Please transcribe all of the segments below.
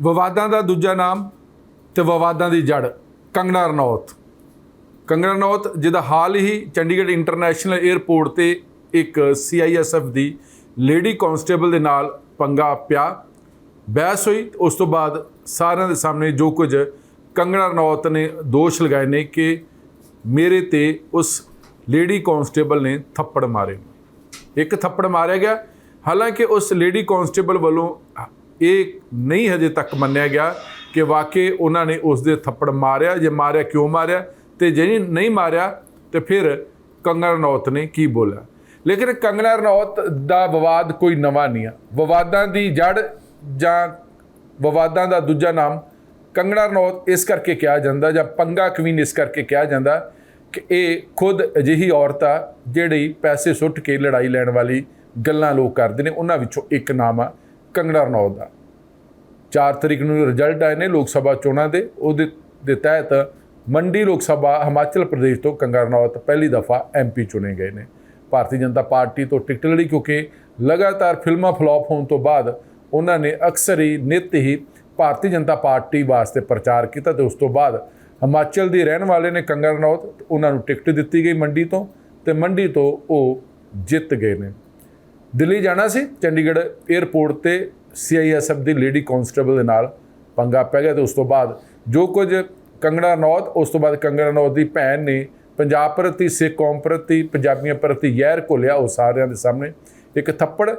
ਵਿਵਾਦਾਂ ਦਾ ਦੂਜਾ ਨਾਮ ਤੇ ਵਿਵਾਦਾਂ ਦੀ ਜੜ, ਕੰਗਣਾ ਰਣੌਤ। ਕੰਗਨਾ ਰਣੌਤ ਜਿਹਦਾ ਹਾਲ ਹੀ ਚੰਡੀਗੜ੍ਹ ਇੰਟਰਨੈਸ਼ਨਲ 에ਅਰਪੋਰਟ ਤੇ ਇੱਕ ਸੀਆਈਐਸਐਫ ਦੀ ਲੇਡੀ ਕਾਂਸਟੇਬਲ ਦੇ ਨਾਲ ਪੰਗਾ ਪਿਆ। ਬਹਿਸ ਹੋਈ ਉਸ ਤੋਂ ਬਾਅਦ ਸਾਰਿਆਂ ਦੇ ਸਾਹਮਣੇ ਜੋ ਕੁਝ ਕੰਗਣਾ ਰਣੌਤ ਨੇ ਦੋਸ਼ ਲਗਾਏ ਨੇ ਕਿ ਮੇਰੇ ਤੇ ਉਸ ਲੇਡੀ ਕਾਂਸਟੇਬਲ ਨੇ ਥੱਪੜ ਮਾਰੇ। ਇੱਕ ਥੱਪੜ ਮਾਰਿਆ ਗਿਆ। ਹਾਲਾਂਕਿ ਉਸ ਲੇਡੀ ਕਾਂਸਟੇਬਲ ਵੱਲੋਂ ਇਹ ਨਹੀਂ ਹਜੇ ਤੱਕ ਮੰਨਿਆ ਗਿਆ ਕਿ ਵਾਕਈ ਉਹਨਾਂ ਨੇ ਉਸ ਦੇ ਥੱਪੜ ਮਾਰਿਆ, ਜੇ ਮਾਰਿਆ ਕਿਉਂ ਮਾਰਿਆ? ਤੇ ਜੇ ਨਹੀਂ ਮਾਰਿਆ, ਤੇ ਫਿਰ ਕੰਗਣਾ ਰਣੌਤ ਨੇ ਕੀ ਬੋਲਿਆ? ਲੇਕਿਨ ਕੰਗਣਾ ਰਣੌਤ ਦਾ ਵਿਵਾਦ ਕੋਈ ਨਵਾਂ ਨਹੀਂ ਆ। ਵਿਵਾਦਾਂ ਦੀ ਜੜ ਜਾਂ ਵਿਵਾਦਾਂ ਦਾ ਦੂਜਾ ਨਾਮ ਕੰਗਣਾ ਰਣੌਤ ਇਸ ਕਰਕੇ ਕਿਹਾ ਜਾਂਦਾ ਜਾਂ ਪੰਗਾ ਕਵੀਨ ਇਸ ਕਰਕੇ ਕਿਹਾ ਜਾਂਦਾ ਕਿ ਇਹ ਖੁਦ ਅਜਿਹੀ ਔਰਤ ਆ ਜਿਹੜੀ ਪੈਸੇ ਸੁੱਟ ਕੇ ਲੜਾਈ ਲੈਣ ਵਾਲੀ ਗੱਲਾਂ ਲੋਕ ਕਰਦੇ ਨੇ, ਉਹਨਾਂ ਵਿੱਚੋਂ ਇੱਕ ਨਾਮ ਆ। ਕੰਗਨਾ ਰਣੌਤ ਦਾ। 4 ਤਰੀਕ ਨੂੰ ਰਿਜ਼ਲਟ ਆਏ ਨੇ ਲੋਕ ਸਭਾ ਚੋਣਾਂ ਦੇ। ਉਹਦੇ ਦੇ ਤਹਿਤ ਮੰਡੀ ਲੋਕ ਸਭਾ ਹਿਮਾਚਲ ਪ੍ਰਦੇਸ਼ ਤੋਂ ਕੰਗਨਾ ਰਣੌਤ ਪਹਿਲੀ ਦਫਾ ਐਮਪੀ ਚੁਣੇ ਗਏ ਨੇ। ਭਾਰਤੀ ਜਨਤਾ ਪਾਰਟੀ ਤੋਂ ਟਿਕਟ ਲੜੀ ਕਿਉਂਕਿ ਲਗਾਤਾਰ ਫਿਲਮਾਂ ਫਲॉप ਹੋਣ ਤੋਂ ਬਾਅਦ ਉਹਨਾਂ ਨੇ ਅਕਸਰ ਹੀ ਨਿਤ ਹੀ ਭਾਰਤੀ ਜਨਤਾ ਪਾਰਟੀ ਵਾਸਤੇ ਪ੍ਰਚਾਰ ਕੀਤਾ ਤੇ ਉਸ ਤੋਂ ਬਾਅਦ ਹਿਮਾਚਲ ਦੇ ਰਹਿਣ ਵਾਲੇ ਨੇ ਕੰਗਨਾ ਰਣੌਤ, ਉਹਨਾਂ ਨੂੰ ਟਿਕਟ ਦਿੱਤੀ ਗਈ ਮੰਡੀ ਤੋਂ ਤੇ ਮੰਡੀ ਤੋਂ ਉਹ ਜਿੱਤ ਗਏ ਨੇ। ਦਿੱਲੀ ਜਾਣਾ ਸੀ, ਚੰਡੀਗੜ੍ਹ 에ਅਰਪੋਰਟ ਤੇ ਸੀਆਈਐਸਐਫ ਦੀ ਲੇਡੀ ਕਾਂਸਟੇਬਲ ਦੇ ਨਾਲ ਪੰਗਾ ਪੈ ਗਿਆ ਤੇ ਉਸ ਤੋਂ ਬਾਅਦ ਜੋ ਕੁਝ ਕੰਗਣਾ ਨੌਤ ਉਸ ਤੋਂ ਬਾਅਦ ਕੰਗਣਾ ਨੌਤ ਦੀ ਭੈਣ ਨੇ ਪੰਜਾਬ ਪ੍ਰਤੀ, ਸਿੱਖ ਕੌਮ ਪ੍ਰਤੀ, ਪੰਜਾਬੀਆਂ ਪ੍ਰਤੀ ਜ਼ਹਿਰ ਘੋਲਿਆ ਉਹ ਸਾਰਿਆਂ ਦੇ ਸਾਹਮਣੇ। ਇੱਕ ਥੱਪੜ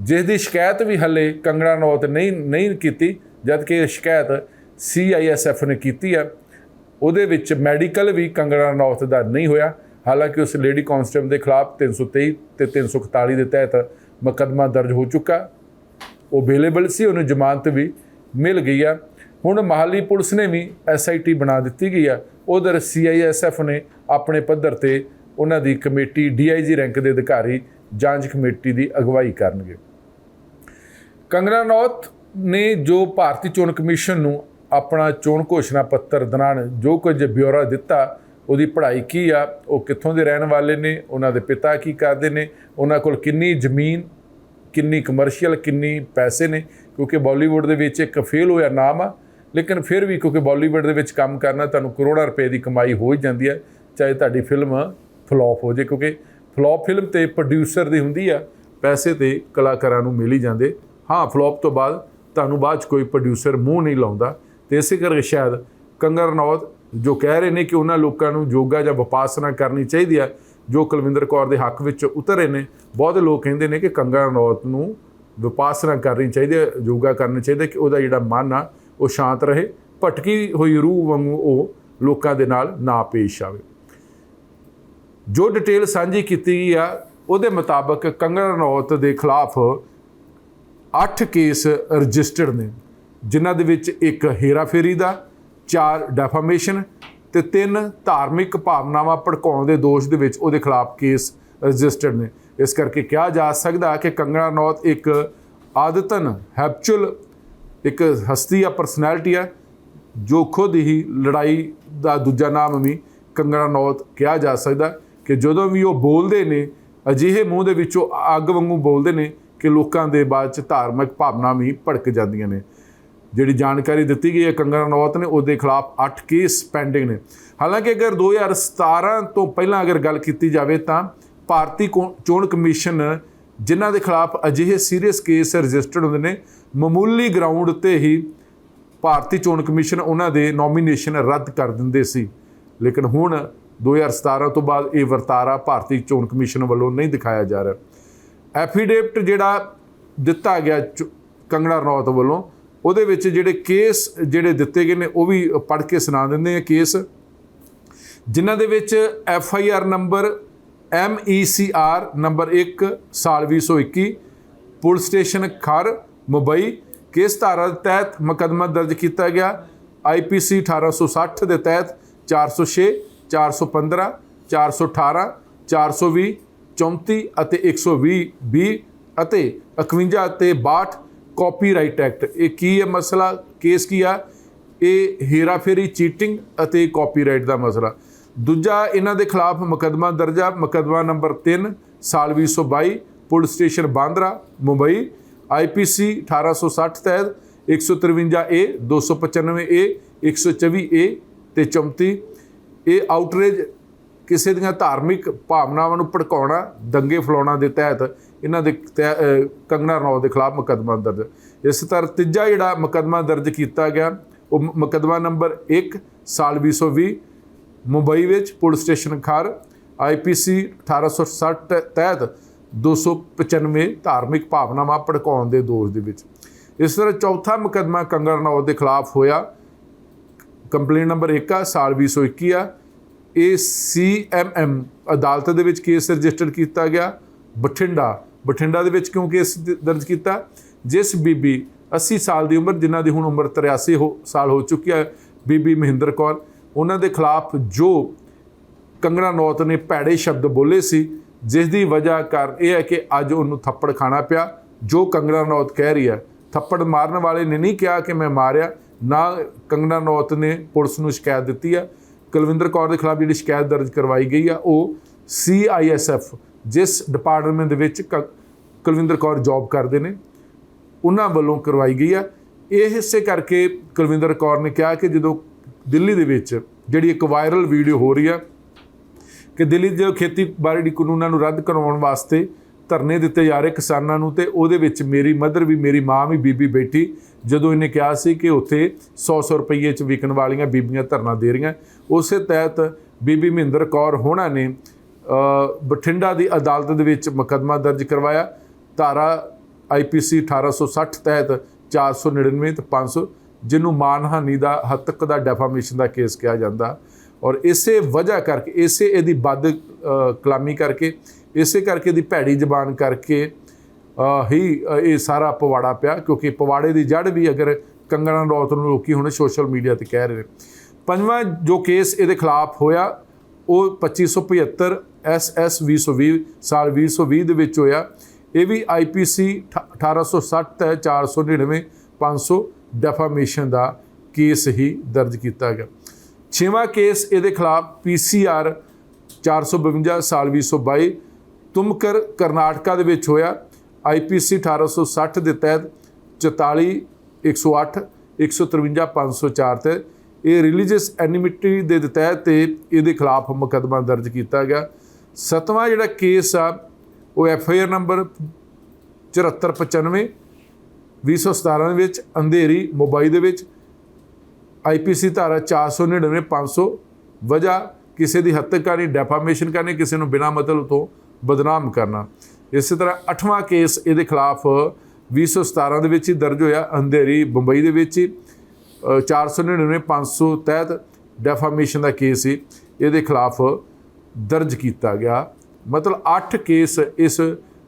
ਜਿਸ ਦੀ ਸ਼ਿਕਾਇਤ ਵੀ ਹੱਲੇ ਕੰਗਣਾ ਨੌਤ ਨਹੀਂ ਨਹੀਂ ਕੀਤੀ ਜਦ ਕਿ ਇਹ ਸ਼ਿਕਾਇਤ ਸੀਆਈਐਸਐਫ ਨੇ ਕੀਤੀ ਹੈ। ਉਹਦੇ ਵਿੱਚ ਮੈਡੀਕਲ ਵੀ ਕੰਗਣਾ ਨੌਤ ਦਾ ਨਹੀਂ ਹੋਇਆ। ਹਾਲਾਂਕਿ ਉਸ ਲੇਡੀ ਕਾਂਸਟੇਬਲ ਦੇ ਖਿਲਾਫ 323 ਤੇ 341 ਦੇ ਤਹਿਤ ਮੁਕੱਦਮਾ ਦਰਜ ਹੋ ਚੁੱਕਾ। ਉਹ ਅਵੇਲੇਬਲ ਸੀ, ਉਹਨੂੰ ਜ਼ਮਾਨਤ ਵੀ ਮਿਲ ਗਈ ਆ। ਹੁਣ ਮਹਾਲੀ ਪੁਲਿਸ ਨੇ ਵੀ ਐਸਆਈਟੀ ਬਣਾ ਦਿੱਤੀ ਗਈ ਆ। ਉਧਰ ਸੀਆਈਐਸਐਫ ਨੇ ਆਪਣੇ ਪੱਧਰ ਤੇ ਉਹਨਾਂ ਦੀ ਕਮੇਟੀ ਡੀਆਈਜੀ ਰੈਂਕ ਦੇ ਅਧਿਕਾਰੀ ਜਾਂਚ ਕਮੇਟੀ ਦੀ ਅਗਵਾਈ ਕਰਨਗੇ। ਕੰਗਨਾ ਰਣੌਤ ਨੇ ਜੋ ਭਾਰਤੀ ਚੋਣ ਕਮਿਸ਼ਨ ਨੂੰ ਆਪਣਾ ਚੋਣ ਘੋਸ਼ਣਾ ਪੱਤਰ ਦੌਰਾਨ ਜੋ ਕੁਝ ਬਿਊਰਾ ਦਿੱਤਾ ਉਹਦੀ ਪੜ੍ਹਾਈ ਕੀ ਆ, ਉਹ ਕਿੱਥੋਂ ਦੇ ਰਹਿਣ ਵਾਲੇ ਨੇ, ਉਹਨਾਂ ਦੇ ਪਿਤਾ ਕੀ ਕਰਦੇ ਨੇ, ਉਹਨਾਂ ਕੋਲ ਕਿੰਨੀ ਜ਼ਮੀਨ, ਕਿੰਨੀ ਕਮਰਸ਼ੀਅਲ ਕਿੰਨੀ ਪੈਸੇ ਨੇ, ਕਿਉਂਕਿ ਬਾਲੀਵੁੱਡ ਦੇ ਵਿੱਚ ਇੱਕ ਫੇਲ ਹੋਇਆ ਨਾਮ ਆ, ਲੇਕਿਨ ਫਿਰ ਵੀ ਕਿਉਂਕਿ ਬਾਲੀਵੁੱਡ ਦੇ ਵਿੱਚ ਕੰਮ ਕਰਨਾ, ਤੁਹਾਨੂੰ ਕਰੋੜਾਂ ਰੁਪਏ ਦੀ ਕਮਾਈ ਹੋ ਹੀ ਜਾਂਦੀ ਆ, ਚਾਹੇ ਤੁਹਾਡੀ ਫਿਲਮ ਫਲॉप ਹੋ ਜੇ, ਕਿਉਂਕਿ ਫਲॉप ਫਿਲਮ ਤੇ ਪ੍ਰੋਡਿਊਸਰ ਦੀ ਹੁੰਦੀ ਆ, ਪੈਸੇ ਤੇ ਕਲਾਕਾਰਾਂ ਨੂੰ ਮਿਲ ਹੀ ਜਾਂਦੇ। ਹਾਂ ਫਲॉप ਤੋਂ ਬਾਅਦ ਤੁਹਾਨੂੰ ਬਾਅਦ ਚ ਕੋਈ ਪ੍ਰੋਡਿਊਸਰ ਮੂੰਹ ਨਹੀਂ ਲਾਉਂਦਾ, ਤੇ ਇਸੇ ਕਰਕੇ ਸ਼ਾਇਦ ਕੰਗਰਨੌਦ ਜੋ ਕਹਿ ਰਹੇ ਨੇ ਕਿ ਉਹਨਾਂ ਲੋਕਾਂ ਨੂੰ ਯੋਗਾ ਜਾਂ ਵਿਪਾਸਨਾ ਕਰਨੀ ਚਾਹੀਦੀ ਹੈ ਜੋ ਕੁਲਵਿੰਦਰ ਕੌਰ ਦੇ ਹੱਕ ਵਿੱਚ ਉਤਰੇ ਨੇ, ਬਹੁਤ ਲੋਕ ਕਹਿੰਦੇ ਨੇ ਕਿ ਕੰਗਰ ਰਣੌਤ ਨੂੰ ਵਿਪਾਸਨਾ ਕਰਨੀ ਚਾਹੀਦੀ ਹੈ ਯੋਗਾ ਕਰਨਾ ਚਾਹੀਦਾ ਕਿ ਉਹਦਾ ਜਿਹੜਾ ਮਨ ਆ, ਉਹ ਸ਼ਾਂਤ ਰਹੇ, ਭਟਕੀ ਹੋਈ ਰੂਹ ਵਾਂਗੂ ਉਹ ਲੋਕਾਂ ਦੇ ਨਾਲ ਨਾ ਪੇਸ਼ ਆਵੇ। ਜੋ ਡਿਟੇਲ ਸਾਂਝੀ ਕੀਤੀ ਗਈ ਆ, ਉਹਦੇ ਮੁਤਾਬਕ ਕੰਗਨਾ ਰਣੌਤ ਦੇ ਖਿਲਾਫ 8 ਕੇਸ ਰਜਿਸਟਰਡ ਨੇ, ਜਿਨ੍ਹਾਂ ਦੇ ਵਿੱਚ ਇੱਕ ਹੇਰਾਫੇਰੀ ਦਾ ਚਾਰ ਡੈਫਾਮੇਸ਼ਨ ਤੇ ਤਿੰਨ ਧਾਰਮਿਕ ਭਾਵਨਾਵਾਂ ਭੜਕਾਉਣ ਦੇ ਦੋਸ਼ ਦੇ ਵਿੱਚ ਉਹਦੇ ਖਿਲਾਫ ਕੇਸ ਰਜਿਸਟਰਡ ਨੇ। ਇਸ ਕਰਕੇ ਕਿਹਾ ਜਾ ਸਕਦਾ ਕਿ ਕੰਗਣਾ ਨੌਤ ਇੱਕ ਆਦਤਨ ਹੈਬਚੁਅਲ ਇੱਕ ਹਸਤੀ ਆ ਪਰਸਨੈਲਿਟੀ ਆ ਜੋ ਖੁਦ ਹੀ ਲੜਾਈ ਦਾ ਦੂਜਾ ਨਾਮ ਵੀ ਕੰਗਣਾ ਨੌਤ ਕਿਹਾ ਜਾ ਸਕਦਾ ਕਿ ਜਦੋਂ ਵੀ ਉਹ ਬੋਲਦੇ ਨੇ, ਅਜਿਹੇ ਮੂੰਹ ਦੇ ਵਿੱਚੋਂ ਅੱਗ ਵਾਂਗੂ ਬੋਲਦੇ ਨੇ ਕਿ ਲੋਕਾਂ ਦੇ ਬਾਅਦ ਚ ਧਾਰਮਿਕ ਭਾਵਨਾ ਵੀ ਭੜਕ ਜਾਂਦੀਆਂ ਨੇ। ਜਿਹੜੀ ਜਾਣਕਾਰੀ ਦਿੱਤੀ ਗਈ ਹੈ ਕੰਗਨਾ ਰਣੌਤ ਨੇ, ਉਹਦੇ ਖਿਲਾਫ 8 ਕੇਸ ਪੈਂਡਿੰਗ ਨੇ। ਹਾਲਾਂਕਿ ਅਗਰ 2017 ਤੋਂ ਪਹਿਲਾਂ ਅਗਰ ਗੱਲ ਕੀਤੀ ਜਾਵੇ ਤਾਂ ਭਾਰਤੀ ਕੋ- ਚੋਣ ਕਮਿਸ਼ਨ ਜਿਨ੍ਹਾਂ ਦੇ ਖਿਲਾਫ ਅਜਿਹੇ ਸੀਰੀਅਸ ਕੇਸ ਰਜਿਸਟਰਡ ਹੁੰਦੇ ਨੇ, ਮਾਮੂਲੀ ਗਰਾਊਂਡ ਤੇ ਹੀ ਭਾਰਤੀ ਚੋਣ ਕਮਿਸ਼ਨ ਉਹਨਾਂ ਦੇ ਨੋਮੀਨੇਸ਼ਨ ਰੱਦ ਕਰ ਦਿੰਦੇ ਸੀ। ਲੇਕਿਨ ਹੁਣ 2017 ਤੋਂ ਬਾਅਦ ਇਹ ਵਰਤਾਰਾ ਭਾਰਤੀ ਚੋਣ ਕਮਿਸ਼ਨ ਵੱਲੋਂ ਨਹੀਂ ਦਿਖਾਇਆ ਜਾ ਰਿਹਾ। ਐਫੀਡੇਵਿਟ ਜਿਹੜਾ ਦਿੱਤਾ ਗਿਆ ਚ- ਕੰਗਣਾ ਰਣੌਤ ਵੱਲੋਂ ਉਹਦੇ ਵਿੱਚ ਜਿਹੜੇ ਕੇਸ ਜਿਹੜੇ ਦਿੱਤੇ ਗਏ ਨੇ, ਉਹ ਵੀ ਪੜ੍ਹ ਕੇ ਸੁਣਾ ਦਿੰਦੇ ਆ ਕੇਸ। ਜਿਨ੍ਹਾਂ ਦੇ ਵਿੱਚ F I R number M E C R number 1 ਸਾਲ 2021 ਪੁਲਿਸ ਸਟੇਸ਼ਨ ਖਰ, ਮੁੰਬਈ, ਕੇਸ ਧਾਰਾ ਦੇ ਤਹਿਤ ਮੁਕੱਦਮਾ ਦਰਜ ਕੀਤਾ ਗਿਆ। ਆਈ ਪੀ ਸੀ 1860 ਦੇ ਤਹਿਤ 406 415 418 420 34 ਅਤੇ 120 20 ਅਤੇ 51 ਅਤੇ 62 ਕਾਪੀਰਾਈਟ ਐਕਟ ਇਹ ਕੀ ਹੈ ਮਸਲਾ? ਕੇਸ ਕੀ ਆ? ਇਹ ਹੇਰਾਫੇਰੀ ਚੀਟਿੰਗ ਅਤੇ ਕਾਪੀਰਾਈਟ ਦਾ ਮਸਲਾ। ਦੂਜਾ, ਇਹਨਾਂ ਦੇ ਖਿਲਾਫ ਮੁਕੱਦਮਾ ਦਰਜਾ ਮੁਕੱਦਮਾ ਨੰਬਰ 3 ਸਾਲ 2022 police station Bandra, Mumbai. IPC 1860 ਤਹਿਤ 153 ਏ 295 ਏ 124 ਏ ਤੇ 34 ਇਹ ਆਊਟਰੇਜ ਕਿਸੇ ਦੀਆਂ ਧਾਰਮਿਕ ਭਾਵਨਾਵਾਂ ਨੂੰ ਭੜਕਾਉਣਾ, ਦੰਗੇ ਫਲਾਉਣਾ ਦੇ ਤਹਿਤ ਇਹਨਾਂ ਦੇ ਤਹਿ- ਅਹ ਕੰਗਨਾ ਰਣੌਤ ਦੇ ਖਿਲਾਫ ਮੁਕੱਦਮਾ ਦਰਜ। ਇਸ ਤਰ੍ਹਾਂ ਤੀਜਾ ਜਿਹੜਾ ਮੁਕੱਦਮਾ ਦਰਜ ਕੀਤਾ ਗਿਆ, ਉਹ ਮ- ਮੁਕੱਦਮਾ ਨੰਬਰ 1 ਸਾਲ 2020 ਮੁੰਬਈ ਵਿੱਚ ਪੁਲਿਸ ਸਟੇਸ਼ਨ ਖਾਰ ਆਈਪੀਸੀ 1860 ਤਹਿਤ 295 ਧਾਰਮਿਕ ਭਾਵਨਾਵਾਂ ਭੜਕਾਉਣ ਦੇ ਦੋਸ਼ ਦੇ ਵਿੱਚ। ਇਸ ਤਰ੍ਹਾਂ ਚੌਥਾ ਮੁਕੱਦਮਾ ਕੰਗਣਾ ਰਣੌਤ ਦੇ ਖਿਲਾਫ ਹੋਇਆ। ਕੰਪਲੇਂਟ ਨੰਬਰ 1 ਆ, ਸਾਲ 2021 ਆ। ਇਹ ਸੀਐਮਐਮ ਅਦਾਲਤ ਦੇ ਵਿੱਚ ਕੇਸ ਰਜਿਸਟਰ ਕੀਤਾ ਗਿਆ। ਬਠਿੰਡਾ ਬਠਿੰਡਾ ਦੇ ਵਿੱਚ ਕਿਉਂਕਿ ਕੇਸ ਦਰਜ ਕੀਤਾ, ਜਿਸ ਬੀਬੀ 80 ਸਾਲ ਦੀ ਉਮਰ, ਜਿਨ੍ਹਾਂ ਦੀ ਹੁਣ ਉਮਰ 83 ਹੋ, ਸਾਲ ਹੋ ਚੁੱਕੀ ਹੈ, ਬੀਬੀ ਮਹਿੰਦਰ ਕੌਰ, ਉਹਨਾਂ ਦੇ ਖਿਲਾਫ ਜੋ ਕੰਗਣਾ ਨੌਤ ਨੇ ਭੈੜੇ ਸ਼ਬਦ ਬੋਲੇ ਸੀ, ਜਿਸ ਦੀ ਵਜ੍ਹਾ ਕਰ ਇਹ ਹੈ ਕਿ ਅੱਜ ਉਹਨੂੰ ਥੱਪੜ ਖਾਣਾ ਪਿਆ, ਜੋ ਕੰਗਣਾ ਨੌਤ ਕਹਿ ਰਹੀ ਹੈ। ਥੱਪੜ ਮਾਰਨ ਵਾਲੇ ਨੇ ਨਹੀਂ ਕਿਹਾ ਕਿ ਮੈਂ ਮਾਰਿਆ, ਨਾ ਕੰਗਣਾ ਨੌਤ ਨੇ ਪੁਲਿਸ ਨੂੰ ਸ਼ਿਕਾਇਤ ਦਿੱਤੀ ਹੈ। ਕੁਲਵਿੰਦਰ ਕੌਰ ਦੇ ਖਿਲਾਫ ਜਿਹੜੀ ਸ਼ਿਕਾਇਤ ਦਰਜ ਕਰਵਾਈ ਗਈ ਆ ਉਹ ਸੀਆਈਐਸਐਫ ਜਿਸ ਡਿਪਾਰਟਮੈਂਟ ਦੇ ਵਿੱਚ ਕ- ਕੁਲਵਿੰਦਰ ਕੌਰ ਜੌਬ ਕਰਦੇ ਨੇ, ਉਹਨਾਂ ਵੱਲੋਂ ਕਰਵਾਈ ਗਈ ਆ। ਇਹ ਹਿੱਸੇ ਕਰਕੇ ਕੁਲਵਿੰਦਰ ਕੌਰ ਨੇ ਕਿਹਾ ਕਿ ਜਦੋਂ ਦਿੱਲੀ ਦੇ ਵਿੱਚ ਜਿਹੜੀ ਇੱਕ ਵਾਇਰਲ ਵੀਡੀਓ ਹੋ ਰਹੀ ਆ, ਕਿ ਦਿੱਲੀ ਦੇ ਖੇਤੀਬਾੜੀ ਕਾਨੂੰਨਾਂ ਨੂੰ ਰੱਦ ਕਰਵਾਉਣ ਵਾਸਤੇ ਧਰਨੇ ਦਿੱਤੇ ਜਾ ਰਹੇ ਕਿਸਾਨਾਂ ਨੂੰ, ਤੇ ਉਹਦੇ ਵਿੱਚ ਮੇਰੀ ਮਦਰ ਵੀ, ਮੇਰੀ ਮਾਂ ਵੀ, ਬੀਬੀ ਬੈਠੀ। ਜਦੋਂ ਇਹਨੇ ਕਿਹਾ ਸੀ ਕਿ ਉੱਥੇ 100-100 ਰੁਪਏ ਚ ਵਿਕਣ ਵਾਲੀਆਂ ਬੀਬੀਆਂ ਧਰਨਾ ਦੇ ਰਹੀਆਂ। ਉਸੇ ਤਹਿਤ ਬੀਬੀ ਮਹਿੰਦਰ ਕੌਰ ਹੋਣਾ ਨੇ ਬਠਿੰਡਾ ਦੀ ਅਦਾਲਤ ਦੇ ਵਿੱਚ ਮੁਕੱਦਮਾ ਦਰਜ ਕਰਵਾਇਆ। ਧਾਰਾ ਆਈਪੀਸੀ 1860 ਤਹਿਤ 499 ਤੇ 500 ਜਿਹਨੂੰ ਮਾਨਹਾਨੀ ਦਾ ਹੱਤਕ ਦਾ ਡੈਫਾਮੇਸ਼ਨ ਦਾ ਕੇਸ ਕਿਹਾ ਜਾਂਦਾ। ਔਰ ਇਸੇ ਵਜ੍ਹਾ ਕਰਕੇ ਇਸੇ ਇਹਦੀ ਬਦ ਅ, ਕਲਾਮੀ ਕਰਕੇ ਇਸੇ ਕਰਕੇ ਦੀ ਭੈੜੀ ਜ਼ਬਾਨ ਕਰਕੇ ਹੀ ਇਹ ਸਾਰਾ ਪਵਾੜਾ ਪਿਆ। ਕਿਉਂਕਿ ਪਵਾੜੇ ਦੀ ਜੜ ਵੀ ਅਗਰ ਕੰਗਣਾ ਰੌਤ ਨੂੰ ਲੋਕੀ ਹੁਣ ਸੋਸ਼ਲ ਮੀਡੀਆ ਤੇ ਕਹਿ ਰਹੇ ਨੇ। ਪੰਜਵਾਂ ਜੋ ਕੇਸ ਇਹਦੇ ਖਿਲਾਫ ਹੋਇਆ ਉਹ 2575 ਐਸਐਸ 2020 ਸਾਲ 2020 ਦੇ ਵਿੱਚ ਹੋਇਆ। ਇਹ ਵੀ ਆਈਪੀਸੀ 1860 ਤੇ 499 500 ਡੈਫਾਮੇਸ਼ਨ ਦਾ ਕੇਸ ਹੀ ਦਰਜ ਕੀਤਾ ਗਿਆ। ਛੇਵਾਂ ਕੇਸ ਇਹਦੇ ਖਿਲਾਫ ਪੀਸੀਆਰ 452 ਸਾਲ 2022 ਤੁਮਕਰ ਕਰਨਾਟਕਾ ਦੇ ਵਿੱਚ ਹੋਇਆ। ਆਈਪੀਸੀ 1860 ਦੇ ਤਹਿਤ 44 108 153 504 ਤੇ ਇਹ ਰਿਲੀਜੀਅਸ ਐਨਿਮਿਟੀ ਦੇ ਤਹਿਤ ਤੇ ਇਹਦੇ ਖਿਲਾਫ ਮੁਕੱਦਮਾ ਦਰਜ ਕੀਤਾ ਗਿਆ। ਸਤਵਾਂ ਜਿਹੜਾ ਕੇਸ ਆ, ਉਹ ਐਫ ਆਈ ਆਰ ਨੰਬਰ 7495 2017 ਦੇ ਵਿੱਚ, ਅੰਧੇਰੀ ਮੁੰਬਈ ਦੇ ਵਿੱਚ ਆਈਪੀਸੀ ਧਾਰਾ 499 500 ਵਜ੍ਹਾ ਕਿਸੇ ਦੀ ਹੱਤਿਆ ਕਰਨੀ ਡੈਫਾਮੇਸ਼ਨ ਕਰਨੀ, ਕਿਸੇ ਨੂੰ ਬਿਨਾਂ ਮਤਲਬ ਤੋਂ ਬਦਨਾਮ ਕਰਨਾ। ਇਸੇ ਤਰ੍ਹਾਂ ਅੱਠਵਾਂ ਕੇਸ ਇਹਦੇ ਖਿਲਾਫ 2017 ਦੇ ਵਿੱਚ ਹੀ ਦਰਜ ਹੋਇਆ, ਅੰਧੇਰੀ ਬੰਬਈ ਦੇ ਵਿੱਚ ਹੀ। 499 500 ਤਹਿਤ ਡੈਫਾਮੇਸ਼ਨ ਦਾ ਕੇਸ ਸੀ। ਇਹਦੇ ਖਿਲਾਫ ਦਰਜ ਕੀਤਾ ਗਿਆ। ਮਤਲਬ 8 ਕੇਸ ਇਸ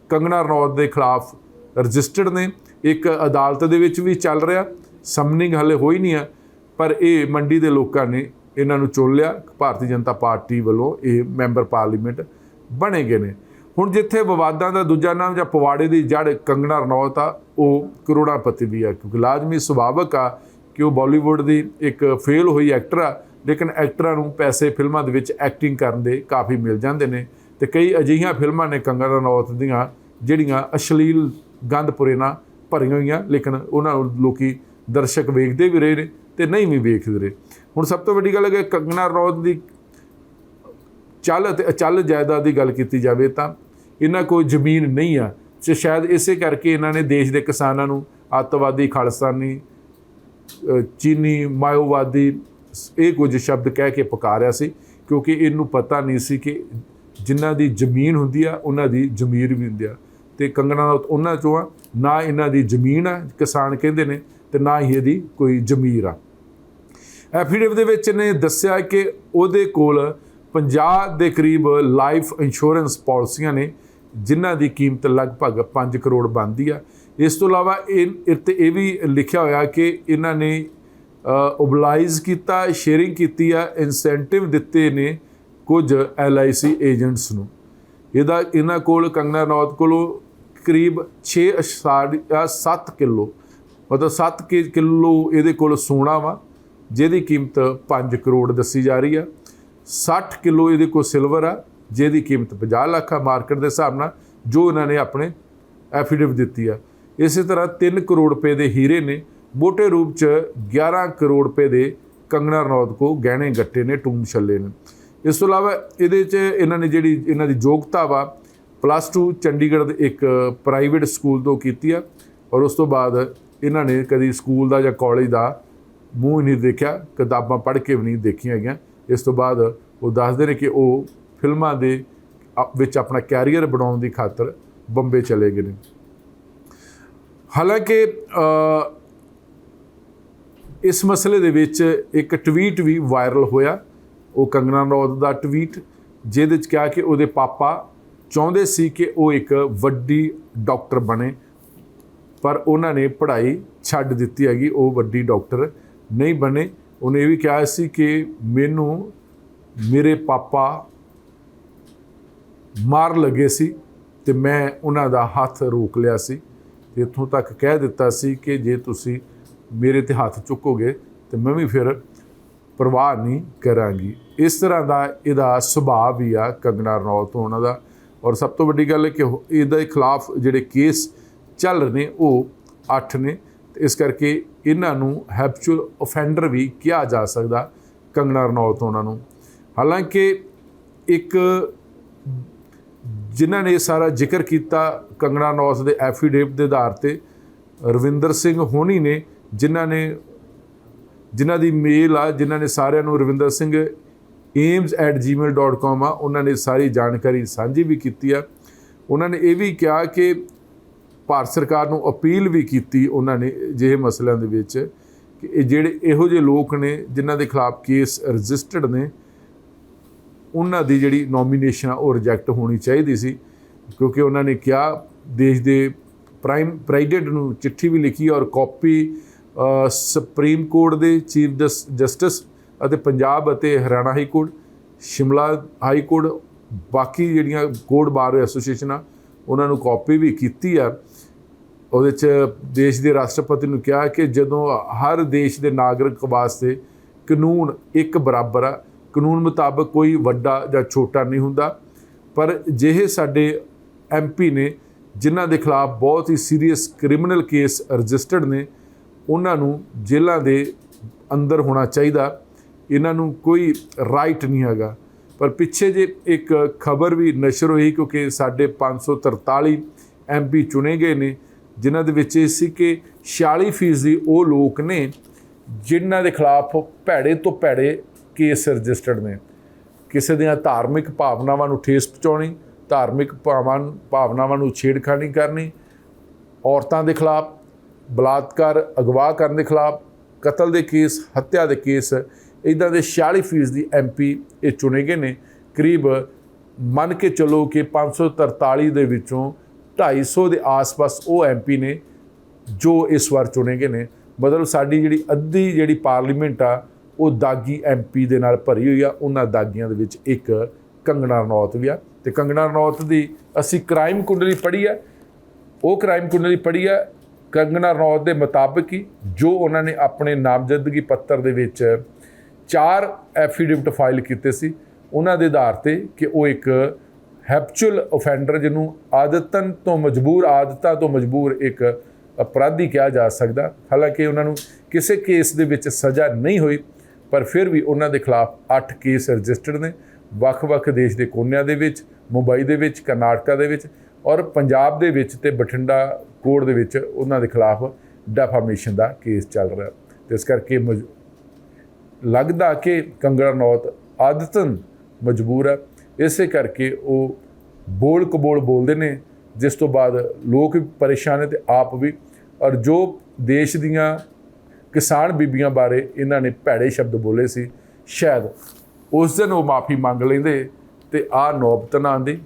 ਕੰਗਣਾ ਰਣੌਤ ਦੇ ਖਿਲਾਫ ਰਜਿਸਟਰਡ ਨੇ। ਇੱਕ ਅਦਾਲਤ ਦੇ ਵਿੱਚ ਵੀ ਚੱਲ ਰਿਹਾ। ਸਮਨਿੰਗ ਹਲੇ ਹੋਈ ਨਹੀਂ ਹੈ, ਪਰ ਇਹ ਮੰਡੀ ਦੇ ਲੋਕਾਂ ਨੇ ਇਹਨਾਂ ਨੂੰ ਚੁਣ ਲਿਆ। ਭਾਰਤੀ ਜਨਤਾ ਪਾਰਟੀ ਵੱਲੋਂ ਇਹ ਮੈਂਬਰ ਪਾਰਲੀਮੈਂਟ ਬਣੇ ਗਏ ਨੇ। ਹੁਣ ਜਿੱਥੇ ਵਿਵਾਦਾਂ ਦਾ ਦੂਜਾ ਨਾਮ ਜਾਂ ਪਵਾੜੇ ਦੀ ਜੜ ਕੰਗਣਾ ਰਣੌਤ ਆ, ਉਹ ਕਰੋੜਾਪਤੀ ਵੀ ਆ, ਕਿਉਂਕਿ ਲਾਜ਼ਮੀ ਸੁਭਾਵਕ ਆ ਕਿ ਉਹ ਬਾਲੀਵੁੱਡ ਦੀ ਇੱਕ ਫੇਲ ਹੋਈ ਐਕਟਰ ਆ, ਲੇਕਿਨ ਐਕਟਰਾਂ ਨੂੰ ਪੈਸੇ ਫਿਲਮਾਂ ਦੇ ਵਿੱਚ ਐਕਟਿੰਗ ਕਰਨ ਦੇ ਕਾਫੀ ਮਿਲ ਜਾਂਦੇ ਨੇ ਤੇ ਕਈ ਅਜਿਹੀਆਂ ਫਿਲਮਾਂ ਨੇ ਕੰਗਣਾ ਰਣੌਤ ਦੀਆਂ, ਜਿਹੜੀਆਂ ਅਸ਼ਲੀਲ ਗੰਦਪੁਰੇ ਨਾਲ ਭਰੀਆਂ ਹੋਈਆਂ, ਲੇਕਿਨ ਉਹਨਾਂ ਨੂੰ ਲੋਕੀ ਦਰਸ਼ਕ ਵੇਖਦੇ ਵੀ ਰਹੇ ਨੇ ਤੇ ਨਹੀਂ ਵੀ ਵੇਖਦੇ ਰਹੇ। ਹੁਣ ਸਭ ਤੋਂ ਵੱਡੀ ਗੱਲ ਹੈ ਕਿ ਕੰਗਣਾ ਰਣੌਤ ਦੀ ਚੱਲ ਅਤੇ ਅਚਲ ਜਾਇਦਾਦ ਦੀ ਗੱਲ ਕੀਤੀ ਜਾਵੇ ਤਾਂ ਇਹਨਾਂ ਕੋਲ ਜ਼ਮੀਨ ਨਹੀਂ ਆ। ਤੇ ਸ਼ਾਇਦ ਇਸੇ ਕਰਕੇ ਇਹਨਾਂ ਨੇ ਦੇਸ਼ ਦੇ ਕਿਸਾਨਾਂ ਨੂੰ ਅੱਤਵਾਦੀ ਖਾਲਿਸਤਾਨੀ ਚੀਨੀ ਮਾਇਓਵਾਦੀ ਇਹ ਕੁਝ ਸ਼ਬਦ ਕਹਿ ਕੇ ਪੁਕਾਰਿਆ ਸੀ, ਕਿਉਂਕਿ ਇਹਨੂੰ ਪਤਾ ਨਹੀਂ ਸੀ ਕਿ ਜਿਨ੍ਹਾਂ ਦੀ ਜ਼ਮੀਨ ਹੁੰਦੀ ਆ, ਉਹਨਾਂ ਦੀ ਜ਼ਮੀਰ ਵੀ ਹੁੰਦੀ ਆ। ਤੇ ਕੰਗਣਾ ਦਾ ਉਹਨਾਂ ਚੋਂ ਆ, ਨਾ ਇਹਨਾਂ ਦੀ ਜ਼ਮੀਨ ਆ, ਕਿਸਾਨ ਕਹਿੰਦੇ ਨੇ, ਤੇ ਨਾ ਹੀ ਇਹਦੀ ਕੋਈ ਜ਼ਮੀਰ ਆ। ਐਫੀਡੇਵਿਟ ਦੇ ਵਿੱਚ ਨੇ ਦੱਸਿਆ ਕਿ ਉਹਦੇ ਕੋਲ 50 ਦੇ ਕਰੀਬ ਲਾਈਫ ਇੰਸ਼ੋਰੈਂਸ ਪਾਲਿਸੀਆਂ ਨੇ, ਜਿਨ੍ਹਾਂ ਦੀ ਕੀਮਤ ਲਗਭਗ 5 ਕਰੋੜ ਬਣਦੀ ਆ। ਇਸ ਤੋਂ ਇਲਾਵਾ ਇਹ ਇਹ ਇਹ ਵੀ ਲਿਖਿਆ ਹੋਇਆ ਕਿ ਇਹਨਾਂ ਨੇ ਓਬਲਾਈਜ਼ ਕੀਤਾ ਸ਼ੇਅਰਿੰਗ ਕੀਤੀ ਆ ਇਨਸੈਂਟਿਵ ਦਿੱਤੇ ਨੇ ਕੁਝ LIC ਏਜੰਟਸ ਨੂੰ। ਇਹਦਾ, ਇਹਨਾਂ ਕੋਲ, ਕੰਗਨਾ ਰਣੌਤ ਕੋਲੋਂ ਕਰੀਬ 6.7 ਕਿਲੋ, ਮਤਲਬ 7 ਕਿ- ਕਿਲੋ ਇਹਦੇ ਕੋਲ ਸੋਨਾ ਵਾ, ਜਿਹਦੀ ਕੀਮਤ 5 ਕਰੋੜ ਦੱਸੀ ਜਾ ਰਹੀ ਆ। 60 ਕਿਲੋ ਇਹਦੇ ਕੋਲ ਸਿਲਵਰ ਆ, ਜਿਹਦੀ ਕੀਮਤ 50 ਲੱਖ ਆ ਮਾਰਕੀਟ ਦੇ ਹਿਸਾਬ ਨਾਲ, ਜੋ ਇਹਨਾਂ ਨੇ ਆਪਣੇ ਐਫੀਡੇਵਿਟ ਦਿੱਤੀ ਆ। ਇਸੇ ਤਰ੍ਹਾਂ 3 ਕਰੋੜ ਰੁਪਏ ਦੇ ਹੀਰੇ ਨੇ। ਮੋਟੇ ਰੂਪ ਚ 11 ਕਰੋੜ ਰੁਪਏ ਦੇ ਕੰਗਣਾ ਰਣੌਤ ਕੋ ਗਹਿਣੇ ਗੱਟੇ ਨੇ, ਟੂਮ ਛੱਲੇ ਨੇ। ਇਸ ਤੋਂ ਇਲਾਵਾ ਇਹਦੇ ਚ ਇਹਨਾਂ ਨੇ ਜਿਹੜੀ ਇਹਨਾਂ ਦੀ ਯੋਗਤਾ ਵਾ ਪਲੱਸ 2 ਚੰਡੀਗੜ੍ਹ ਦੇ ਇੱਕ ਪ੍ਰਾਈਵੇਟ ਸਕੂਲ ਤੋਂ ਕੀਤੀ ਆ। ਔਰ ਉਸ ਤੋਂ ਬਾਅਦ ਇਹਨਾਂ ਨੇ ਕਦੀ ਸਕੂਲ ਦਾ ਜਾਂ ਕਾਲਜ ਦਾ ਮੂੰਹ ਨਹੀਂ ਦੇਖਿਆ, ਕਿਤਾਬਾਂ ਪੜ੍ਹ ਕੇ ਵੀ ਨਹੀਂ ਦੇਖੀਆਂ ਹੈਗੀਆਂ ਇਸ ਤੋਂ ਬਾਅਦ ਉਹ ਦੱਸਦੇ ਨੇ ਕਿ ਉਹ ਫਿਲਮਾਂ ਦੇ ਵਿੱਚ ਆਪਣਾ ਕੈਰੀਅਰ ਬਣਾਉਣ ਦੀ ਖਾਤਰ ਬੰਬੇ ਚਲੇ ਗਏ ਨੇ। ਹਾਲਾਂਕਿ ਇਸ ਮਸਲੇ ਦੇ ਵਿੱਚ ਇੱਕ ਟਵੀਟ ਵੀ ਵਾਇਰਲ ਹੋਇਆ। ਉਹ ਕੰਗਨਾ ਰੌਦ ਦਾ ਟਵੀਟ ਜਿਹਦੇ ਵਿੱਚ ਕਿਹਾ ਕਿ ਉਹਦੇ ਪਾਪਾ ਚਾਹੁੰਦੇ ਸੀ ਕਿ ਉਹ ਇੱਕ ਵੱਡੀ ਡਾਕਟਰ ਬਣੇ, ਪਰ ਉਹਨਾਂ ਨੇ ਪੜ੍ਹਾਈ ਛੱਡ ਦਿੱਤੀ ਹੈਗੀ, ਉਹ ਵੱਡੀ ਡਾਕਟਰ ਨਹੀਂ ਬਣੇ। ਉਹਨੇ ਇਹ ਵੀ ਕਿਹਾ ਸੀ ਕਿ ਮੈਨੂੰ ਮੇਰੇ ਪਾਪਾ ਮਾਰ ਲੱਗੇ ਸੀ ਤੇ ਮੈਂ ਉਹਨਾਂ ਦਾ ਹੱਥ ਰੋਕ ਲਿਆ ਸੀ। ਤੇ ਇੱਥੋਂ ਤੱਕ ਕਹਿ ਦਿੱਤਾ ਸੀ ਕਿ ਜੇ ਤੁਸੀਂ ਮੇਰੇ ਤੇ ਹੱਥ ਚੁੱਕੋਗੇ ਤੇ ਮੈਂ ਵੀ ਫਿਰ ਪਰਵਾਹ ਨਹੀਂ ਕਰਾਂਗੀ। ਇਸ ਤਰ੍ਹਾਂ ਦਾ ਇਹਦਾ ਸੁਭਾਅ ਵੀ ਆ ਕੰਗਨਾ ਰਣੌਤ ਉਹਨਾਂ ਦਾ। ਔਰ ਸਭ ਤੋਂ ਵੱਡੀ ਗੱਲ ਹੈ ਕਿ ਇਹਦੇ ਖਿਲਾਫ ਜਿਹੜੇ ਕੇਸ ਚੱਲ ਰਹੇ ਨੇ, ਉਹ 8 ਨੇ। ਤੇ ਇਸ ਕਰਕੇ ਇਹਨਾਂ ਨੂੰ ਹੈਬਚੁਅਲ ਅਫੈਂਡਰ ਵੀ ਕਿਹਾ ਜਾ ਸਕਦਾ ਕੰਗਨਾ ਰਣੌਤ ਉਹਨਾਂ ਨੂੰ। ਹਾਲਾਂਕਿ ਇੱਕ ਜਿਨ੍ਹਾਂ ਨੇ ਇਹ ਸਾਰਾ ਜ਼ਿਕਰ ਕੀਤਾ ਕੰਗਣਾ ਨੌਸ ਦੇ ਐਫੀਡੇਵਿਟ ਦੇ ਆਧਾਰ ਤੇ, ਰਵਿੰਦਰ ਸਿੰਘ ਹੋਣੀ ਨੇ, ਜਿਨ੍ਹਾਂ ਨੇ, ਜਿਨ੍ਹਾਂ ਦੀ ਮੇਲ ਆ, ਜਿਨ੍ਹਾਂ ਨੇ ਸਾਰਿਆਂ ਨੂੰ ਰਵਿੰਦਰ ਸਿੰਘ ames@gmail.com ਆ, ਉਹਨਾਂ ਨੇ ਸਾਰੀ ਜਾਣਕਾਰੀ ਸਾਂਝੀ ਵੀ ਕੀਤੀ ਆ। ਉਹਨਾਂ ਨੇ ਇਹ ਵੀ ਕਿਹਾ ਕਿ ਭਾਰਤ ਸਰਕਾਰ ਨੂੰ ਅਪੀਲ ਵੀ ਕੀਤੀ ਉਹਨਾਂ ਨੇ ਜਿਹੇ ਮਸਲਿਆਂ ਦੇ ਵਿੱਚ ਕਿ ਇਹ ਜਿਹੜੇ ਇਹੋ ਜਿਹੇ ਲੋਕ ਨੇ, ਜਿਨ੍ਹਾਂ ਦੇ ਖਿਲਾਫ ਕੇਸ ਰਜਿਸਟਰਡ ਨੇ ਉਹਨਾਂ ਦੀ ਜਿਹੜੀ ਨੋਮੀਨੇਸ਼ਨ ਆ, ਉਹ ਰਿਜੈਕਟ ਹੋਣੀ ਚਾਹੀਦੀ ਸੀ, ਕਿਉਂਕਿ ਉਹਨਾਂ ਨੇ ਕਿਹਾ ਦੇਸ਼ ਦੇ ਪ੍ਰਾਈਮ ਪ੍ਰੈਜ਼ੀਡੈਂਟ ਨੂੰ ਚਿੱਠੀ ਵੀ ਲਿਖੀ ਔਰ ਕਾਪੀ ਸੁਪਰੀਮ ਕੋਰਟ ਦੇ ਚੀਫ ਜਸਟਿਸ ਅਤੇ ਪੰਜਾਬ ਅਤੇ Haryana high court Shimla high court ਬਾਕੀ ਜਿਹੜੀਆਂ ਕੋਰਟ ਬਾਰ ਐਸੋਸੀਏਸ਼ਨ ਆ, ਉਹਨਾਂ ਨੂੰ ਕਾਪੀ ਵੀ ਕੀਤੀ ਆ। ਉਹਦੇ ਚ ਦੇਸ਼ ਦੇ ਰਾਸ਼ਟਰਪਤੀ ਨੂੰ ਕਿਹਾ ਕਿ ਜਦੋਂ ਹਰ ਦੇਸ਼ ਦੇ ਨਾਗਰਿਕ ਵਾਸਤੇ ਕਾਨੂੰਨ ਇੱਕ ਬਰਾਬਰ ਆ ਕਾਨੂੰਨ ਮੁਤਾਬਕ ਕੋਈ ਵੱਡਾ ਜਾਂ ਛੋਟਾ ਨਹੀਂ ਹੁੰਦਾ। ਪਰ ਜਿਹੇ ਸਾਡੇ ਐਮਪੀ ਨੇ, ਜਿਨ੍ਹਾਂ ਦੇ ਖਿਲਾਫ ਬਹੁਤ ਹੀ ਸੀਰੀਅਸ ਕ੍ਰਿਮੀਨਲ ਕੇਸ ਰਜਿਸਟਰਡ ਨੇ, ਉਹਨਾਂ ਨੂੰ ਜੇਲ੍ਹਾਂ ਦੇ ਅੰਦਰ ਹੋਣਾ ਚਾਹੀਦਾ। ਇਹਨਾਂ ਨੂੰ ਕੋਈ ਰਾਈਟ ਨਹੀਂ ਹੈਗਾ। ਪਰ ਪਿੱਛੇ ਜੇ ਇੱਕ ਖਬਰ ਵੀ ਨਸ਼ਰ ਹੋਈ, ਕਿਉਂਕਿ ਸਾਡੇ 543 ਐਮਪੀ ਚੁਣੇ ਗਏ ਨੇ, ਜਿਨ੍ਹਾਂ ਦੇ ਵਿੱਚ ਇਹ ਸੀ ਕਿ 46 ਫੀਸਦੀ ਉਹ ਲੋਕ ਨੇ, ਜਿਨ੍ਹਾਂ ਦੇ ਖਿਲਾਫ ਭੈੜੇ ਤੋਂ ਭੈੜੇ ਕੇਸ ਰਜਿਸਟਰਡ ਨੇ। ਕਿਸੇ ਦੀਆਂ ਧਾਰਮਿਕ ਭਾਵਨਾਵਾਂ ਨੂੰ ਠੇਸ ਪਹੁੰਚਾਉਣੀ, ਧਾਰਮਿਕ ਭਾਵਾਂ, ਭਾਵਨਾਵਾਂ ਨੂੰ ਛੇੜਖਾਨੀ ਕਰਨੀ, ਔਰਤਾਂ ਦੇ ਖਿਲਾਫ, ਬਲਾਤਕਾਰ, ਅਗਵਾ ਕਰਨ ਦੇ ਖਿਲਾਫ, ਕਤਲ ਦੇ ਕੇਸ, ਹੱਤਿਆ ਦੇ ਕੇਸ ਇਦਾਂ ਦੇ 46 ਫੀਸ ਦੀ ਐਮਪੀ ਇਹ ਚੁਣੇ ਗਏ ਨੇ। ਕਰੀਬ ਮੰਨ ਕੇ ਚੱਲੋ ਕਿ 543 ਦੇ ਵਿੱਚੋਂ 250 ਦੇ ਆਸ-ਪਾਸ ਉਹ ਐਮਪੀ ਨੇ ਜੋ ਇਸ ਵਾਰ ਚੁਣੇ ਗਏ ਨੇ। ਮਤਲਬ ਸਾਡੀ ਜਿਹੜੀ ਅੱਧੀ ਜਿਹੜੀ ਪਾਰਲੀਮੈਂਟ ਆ ਉਹ ਦਾਗੀ ਐਮਪੀ ਦੇ ਨਾਲ ਭਰੀ ਹੋਈ ਆ, ਉਹਨਾਂ ਦਾਗੀਆਂ ਦੇ ਵਿੱਚ ਇੱਕ ਕੰਗਣਾ ਰਣੌਤ ਵੀ ਆ। ਤੇ ਕੰਗਣਾ ਰਣੌਤ ਦੀ ਅਸੀਂ ਕ੍ਰਾਈਮ ਕੁੰਡਲੀ ਪੜ੍ਹੀ ਆ। ਉਹ ਕ੍ਰਾਈਮ ਕੁੰਡਲੀ ਪੜ੍ਹੀ ਆ, ਕੰਗਣਾ ਰਣੌਤ ਦੇ ਮੁਤਾਬਕ ਹੀ ਜੋ ਉਹਨਾਂ ਨੇ ਆਪਣੇ ਨਾਮਜ਼ਦਗੀ ਪੱਤਰ ਦੇ ਵਿੱਚ ਚਾਰ ਐਫੀਡੇਵਿਟ ਫਾਈਲ ਕੀਤੇ ਸੀ, ਉਹਨਾਂ ਦੇ ਆਧਾਰ ਤੇ ਕਿ ਉਹ ਇੱਕ ਹੈਪਚੁਅਲ ਅਫੈਂਡਰ ਜਿਹਨੂੰ ਆਦਤਨ ਤੋਂ ਮਜਬੂਰ, ਆਦਤਾਂ ਤੋਂ ਮਜਬੂਰ ਇੱਕ ਅਪਰਾਧੀ ਕਿਹਾ ਜਾ ਸਕਦਾ। ਹਾਲਾਂਕਿ ਉਹਨਾਂ ਨੂੰ ਕਿਸੇ ਕੇਸ ਦੇ ਵਿੱਚ ਸਜ਼ਾ ਨਹੀਂ ਹੋਈ। ਪਰ ਫਿਰ ਵੀ ਉਹਨਾਂ ਦੇ ਖਿਲਾਫ 8 ਕੇਸ ਰਜਿਸਟਰਡ ਨੇ, ਵੱਖ-ਵੱਖ ਦੇਸ਼ ਦੇ ਕੋਨਿਆਂ ਦੇ ਵਿੱਚ, ਮੁੰਬਈ ਦੇ ਵਿੱਚ, ਕਰਨਾਟਕਾ ਦੇ ਵਿੱਚ ਔਰ ਪੰਜਾਬ ਦੇ ਵਿੱਚ ਤੇ ਬਠਿੰਡਾ ਕੋਰਟ ਦੇ ਵਿੱਚ ਉਹਨਾਂ ਦੇ ਖਿਲਾਫ ਡੈਫਾਮੇਸ਼ਨ ਦਾ ਕੇਸ ਚੱਲ ਰਿਹਾ। ਤੇ ਇਸ ਕਰਕੇ ਮਜ- ਲੱਗਦਾ ਕਿ ਕੰਗੜਾ ਨੌਤ ਆਦਤਨ ਮਜਬੂਰ ਹੈ। ਇਸੇ ਕਰਕੇ ਉਹ ਬੋਲ ਕਬੋਲ ਬੋਲਦੇ ਨੇ, ਜਿਸ ਤੋਂ ਬਾਅਦ ਲੋਕ ਵੀ ਪਰੇਸ਼ਾਨ ਨੇ ਤੇ ਆਪ ਵੀ। ਔਰ ਜੋ ਦੇਸ਼ ਦੀਆਂ ਕਿਸਾਨ ਬੀਬੀਆਂ ਬਾਰੇ ਇਹਨਾਂ ਨੇ ਭੈੜੇ ਸ਼ਬਦ ਬੋਲੇ ਸੀ। ਸ਼ਾਇਦ ਉਸ ਦਿਨ ਉਹ ਮਾਫੀ ਮੰਗ ਲੈਂਦੇ ਤੇ ਆ ਨੌਬਤ ਨਾ ਆਉਂਦੀ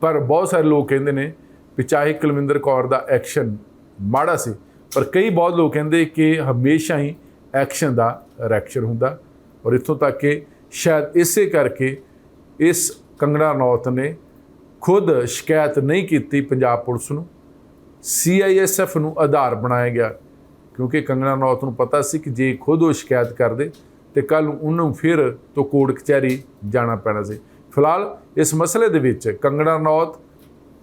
ਪਰ ਬਹੁਤ ਸਾਰੇ ਲੋਕ ਕਹਿੰਦੇ ਨੇ ਵੀ ਚਾਹੇ ਕੁਲਵਿੰਦਰ ਕੌਰ ਦਾ ਐਕਸ਼ਨ ਮਾੜਾ ਸੀ, ਪਰ ਕਈ ਬਹੁਤ ਲੋਕ ਕਹਿੰਦੇ ਕਿ ਹਮੇਸ਼ਾ ਹੀ ਐਕਸ਼ਨ ਦਾ ਰਿਐਕਸ਼ਨ ਹੁੰਦਾ। ਔਰ ਇੱਥੋਂ ਤੱਕ ਕਿ ਸ਼ਾਇਦ ਇਸੇ ਕਰਕੇ ਇਸ ਕੰਗਣਾ ਨੌਤ ਨੇ ਖੁਦ ਸ਼ਿਕਾਇਤ ਨਹੀਂ ਕੀਤੀ ਪੰਜਾਬ ਪੁਲਿਸ ਨੂੰ। ਸੀਆਈਐਸਐਫ ਨੂੰ ਆਧਾਰ ਬਣਾਇਆ ਗਿਆ। ਕਿਉਂਕਿ ਕੰਗਣਾ ਨੌਤ ਨੂੰ ਪਤਾ ਸੀ ਕਿ ਜੇ ਖੁਦ ਉਹ ਸ਼ਿਕਾਇਤ ਕਰਦੇ ਤੇ ਕੱਲ ਨੂੰ ਉਹਨੂੰ ਫਿਰ ਤੋਂ ਕੋਰਟ ਕਚਹਿਰੀ ਜਾਣਾ ਪੈਣਾ ਸੀ। ਫਿਲਹਾਲ ਇਸ ਮਸਲੇ ਦੇ ਵਿੱਚ ਕੰਗਣਾ ਨੌਤ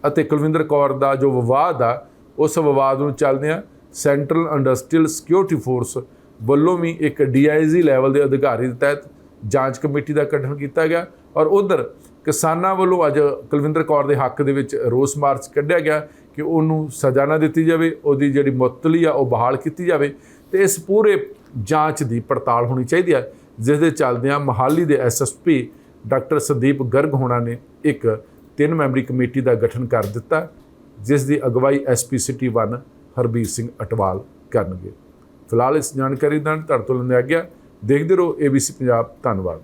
ਅਤੇ ਕੁਲਵਿੰਦਰ ਕੌਰ ਦਾ ਜੋ ਵਿਵਾਦ ਆ, ਉਸ ਵਿਵਾਦ ਨੂੰ ਚੱਲਦਿਆਂ ਸੈਂਟਰਲ ਇੰਡਸਟਰੀਅਲ ਸਿਕਿਉਰਿਟੀ ਫੋਰਸ ਵੱਲੋਂ ਵੀ ਇੱਕ ਡੀਆਈਜੀ ਲੈਵਲ ਦੇ ਅਧਿਕਾਰੀ ਦੇ ਤਹਿਤ ਜਾਂਚ ਕਮੇਟੀ ਦਾ ਗਠਨ ਕੀਤਾ ਗਿਆ ਔਰ ਉਧਰ ਕਿਸਾਨਾਂ ਵੱਲੋਂ ਅੱਜ ਕੁਲਵਿੰਦਰ ਕੌਰ ਦੇ ਹੱਕ ਦੇ ਵਿੱਚ ਰੋਸ ਮਾਰਚ ਕੱਢਿਆ ਗਿਆ ਕਿ ਉਹਨੂੰ ਸਜ਼ਾ ਨਾ ਦਿੱਤੀ ਜਾਵੇ, ਉਹਦੀ ਜਿਹੜੀ ਮੁਅੱਤਲੀ ਆ, ਉਹ ਬਹਾਲ ਕੀਤੀ ਜਾਵੇ ਤੇ ਇਸ ਪੂਰੇ ਜਾਂਚ ਦੀ ਪੜਤਾਲ ਹੋਣੀ ਚਾਹੀਦੀ ਹੈ ਜਿਸ ਦੇ ਚੱਲਦਿਆਂ ਮਹਾਲੀ ਦੇ ਐਸਐਸਪੀ ਡਾਕਟਰ ਸੰਦੀਪ ਗਰਗ ਹੋਣਾ ਨੇ ਇੱਕ ਤਿੰਨ ਮੈਂਬਰੀ ਕਮੇਟੀ ਦਾ ਗਠਨ ਕਰ ਦਿੱਤਾ, ਜਿਸ ਦੀ ਅਗਵਾਈ ਐਸਪੀ ਸਿਟੀ 1 ਹਰਬੀਰ ਸਿੰਘ ਅਟਵਾਲ ਕਰਨਗੇ। ਫਿਲਹਾਲ ਇਸ ਜਾਣਕਾਰੀ ਨਾਲ ਤੁਹਾਡੇ ਤੋਂ ਲੈਂਦੇ ਆ ਗਿਆ। ਦੇਖਦੇ ਰਹੋ ABC ਪੰਜਾਬ। ਧੰਨਵਾਦ।